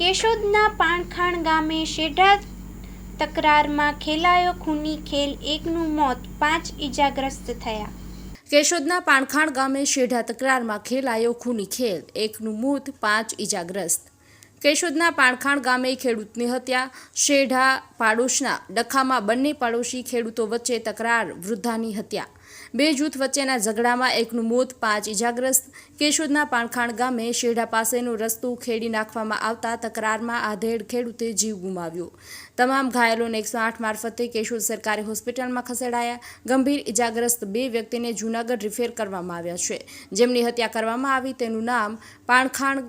કેશોદના પાણખાણ ગામે શેઢા તકરારમાં ખેલાયો ખૂની ખેલ એકનું મોત, પાંચ ઈજાગ્રસ્ત થયા. કેશોદના પાણખાણ ગામે શેઢા તકરારમાં ખેલાયો ખૂની ખેલ, એકનું મોત, પાંચ ઈજાગ્રસ્ત. કેશોદના પાણખાણ ગામે ખેડૂતની હત્યા, શેઢા પાડોશના ડખામાં બંને પાડોશી ખેડૂતો વચ્ચે તકરાર, વૃદ્ધાની હત્યા. બે જૂથ વચ્ચેના ઝઘડામાં એકનું મોત, પાંચ ઈજાગ્રસ્ત કેશોદના પાણખાણ ગામે શેઢા પાસેનો રસ્તો ખેડી નાખવામાં આવતા તકરારમાં આધેડ ખેડૂતે જીવ ગુમાવ્યો. તમામ ઘાયલોને એકસો આઠ મારફતે કેશોદ સરકારી હોસ્પિટલમાં ખસેડાયા. ગંભીર ઇજાગ્રસ્ત બે વ્યક્તિને જૂનાગઢ રિફેર કરવામાં આવ્યા છે. જેમની હત્યા કરવામાં આવી તેનું નામ પાણખાણ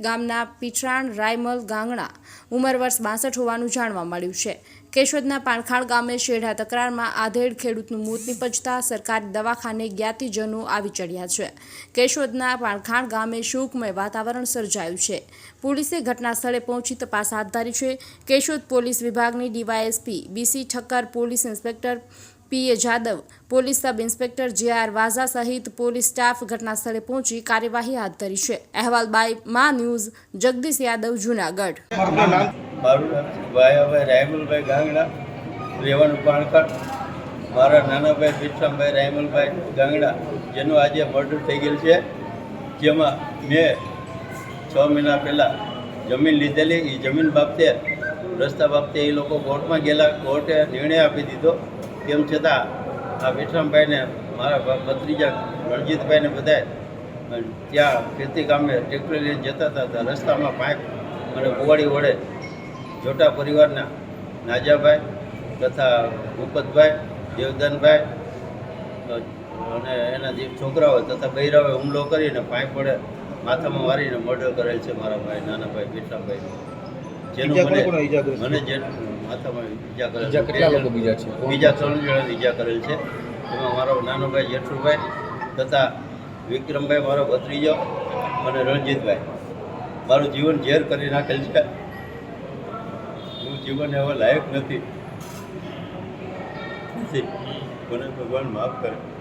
ગામના પીછરાણ રાયમલ, ગાંગણા ઉંમર વર્ષ બાસઠ હોવાનું જાણવા મળ્યું છે. કેશોદના પાણખાણ ગામે શેઢા તકરારમાં આધેડ ખેડૂતનું મોત નિપજતા સરકારી દવાખાને જ્ઞાતિજનો આવી ચડ્યા છે. કેશોદના પાણખાણ ગામે શોકમય વાતાવરણ સર્જાયું છે. પોલીસે ઘટના સ્થળે પહોંચી તપાસ હાથ ધરી છે. કેશોદ પોલીસ વિભાગની DYSP BC Thakkar, police inspector PA Jadav. Police sub inspector J R Vaza સહિત પોલીસ સ્ટાફ ઘટના સ્થળે પહોંચી કાર્યવાહી હાથ ધરી છે. અહેવાલ બાય મા ન્યૂઝ, જગદીશ યાદવ, જુનાગઢ. રહેવાનું પાણખડ મારા નાનાભાઈ વિક્રમભાઈ રાયમલભાઈ ગાંગડા, જેનું આજે મર્ડર થઈ ગયેલ છે. જેમાં મેં છ મહિના પહેલાં જમીન લીધેલી એ જમીન બાબતે, રસ્તા બાબતે એ લોકો કોર્ટમાં ગયેલા કોર્ટે નિર્ણય આપી દીધો. તેમ છતાં આ વિશ્રામભાઈને મારા ભત્રીજા રણજીતભાઈને બધાય ત્યાં ખેતી કામે ટ્રેક્ટર લઈને જતા હતા ત્યાં રસ્તામાં પાઇપ અને કુવાડી વડે જોટા પરિવારના નાજાભાઈ તથા ભૂપતભાઈ દેવદાનભાઈ અને એના જે છોકરાઓ તથા બૈરાવે હુમલો કરીને પાઇપ વડે માથામાં મારીને મર્ડર કરેલ છે મારા ભાઈ નાના ભાઈ પીઠાભાઈ જેનું કોને મને જે માથામાં ઈજા કરેલ બીજા. કેટલા લોકો બીજા છે? બીજા ત્રણ જણાને ઈજા કરેલ છે. એમાં મારો નાનો ભાઈ જેઠુભાઈ તથા વિક્રમભાઈ મારો ભત્રીજો અને રણજીતભાઈ. મારું જીવન ઝેર કરી નાખેલ છે. હું જીવન હવે લાયક નથી. નથી. મને ભગવાન માફ કરે.